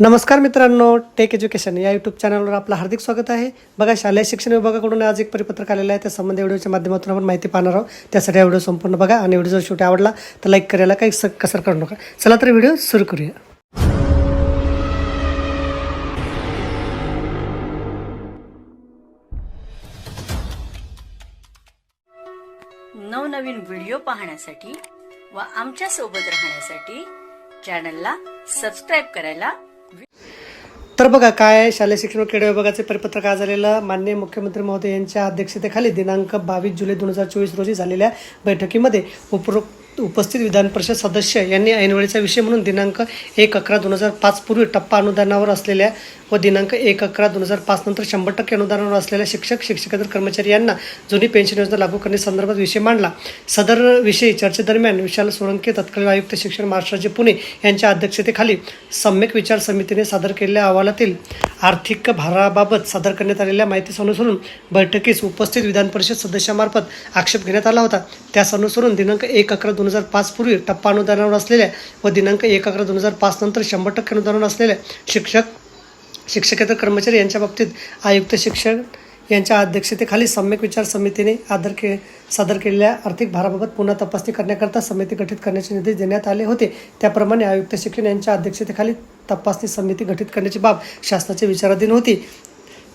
नमस्कार मित्रांनो take education या यूट्यूब चॅनलवर आपलं हार्दिक स्वागत आहे. बघा शालेय शिक्षण विभागाकडून आज एक परिपत्रक आलेलं आहे. त्या संबंधी व्हिडिओच्या माध्यमातून आपण माहिती पाहणार आहोत. त्यासाठी हा व्हिडिओ संपूर्ण बघा आणि व्हिडिओ जर शेवटी आवडला तर लाईक करायला काही स कसर करू नका. चला तर व्हिडिओ सुरू करूया. नवनवीन व्हिडिओ पाहण्यासाठी व आमच्यासोबत राहण्यासाठी चॅनलला सबस्क्राईब करायला तर बघा काय शालेय शिक्षण व क्रीडा विभागाचे परिपत्रक आज आलेलं मान्य मुख्यमंत्री महोदय यांच्या अध्यक्षतेखाली दिनांक बावीस जुलै दोन हजार चोवीस रोजी झालेल्या बैठकीमध्ये उपरोक्त उपस्थित विधान परिषद सदस्य यांनी ऐनवेळीचा विषय म्हणून दिनांक एक अकरा दोन हजार पाच पूर्वी टप्पा अनुदानावर असलेल्या व दिनांक एक अकरा दोन हजार पाच नंतर शंभर टक्के अनुदानावर असलेल्या शिक्षक शिक्षकेतर कर्मचारी यांना जुनी पेन्शन योजना लागू करण्यासंदर्भात विषय मांडला. सदर विषयी चर्चेदरम्यान विशाल सोळंके तत्कालीन आयुक्त शिक्षण महाराष्ट्राचे पुणे यांच्या अध्यक्षतेखाली सम्यक विचार समितीने सादर केलेल्या अहवालातील आर्थिक भाराबाबत सादर करण्यात आलेल्या माहितीस अनुसरून बैठकीस उपस्थित विधान परिषद सदस्यामार्फत आक्षेप घेण्यात आला होता. त्यास अनुसरून दिनांक एक अकरा दोन हजार पाच पूर्वी टप्पा अनुदानावर असलेल्या व दिनांक एक अकरा दोन हजार पाच नंतर शंभर टक्के अनुदानावर असलेल्या शिक्षक शिक्षकेतर कर्मचारी यांच्या बाबतीत आयुक्त शिक्षण यांच्या अध्यक्षतेखाली सम्यक विचार समितीने आदर के सादर केलेल्या आर्थिक भाराबाबत पुन्हा तपासणी करण्याकरता समिती गठीत करण्याचे निर्देश देण्यात आले होते. त्याप्रमाणे आयुक्त शिक्षण यांच्या अध्यक्षतेखाली तपासणी समिती गठीत करण्याची बाब शासनाच्या विचाराधीन होती.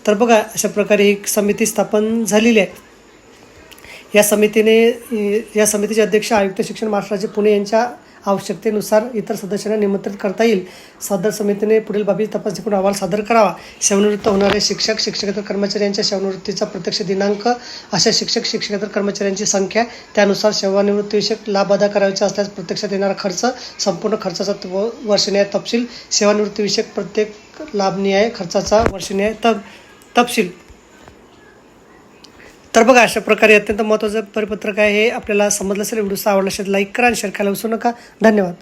तर बघा अशा प्रकारे एक समिती स्थापन झालेली आहे. या समितीने या समितीचे अध्यक्ष आयुक्त शिक्षण महाराष्ट्राचे पुणे यांच्या आवश्यकतेनुसार इतर सदस्यांना निमंत्रित करता येईल. सदर समितीने पुढील बाबी तपासणी करून अहवाल सादर करावा. सेवानिवृत्त होणारे शिक्षक शिक्षकेतर कर्मचारी यांच्या सेवानिवृत्तीचा प्रत्यक्ष दिनांक अशा शिक्षक शिक्षकेतर कर्मचाऱ्यांची संख्या त्यानुसार सेवानिवृत्तीविषयक लाभ अदा करायचे असल्यास प्रत्यक्षात येणारा खर्च संपूर्ण खर्चाचा व- तपशील सेवानिवृत्तीविषयक प्रत्येक लाभनिहाय खर्चाचा वर्षनिहाय तप तपशील. तर बघा अशा प्रकारे अत्यंत महत्त्वाचं परिपत्रक आहे हे आपल्याला समजलं असेल. व्हिडिओ आवडला असेल लाईक करा आणि शेअर करायला विसरू नका. धन्यवाद.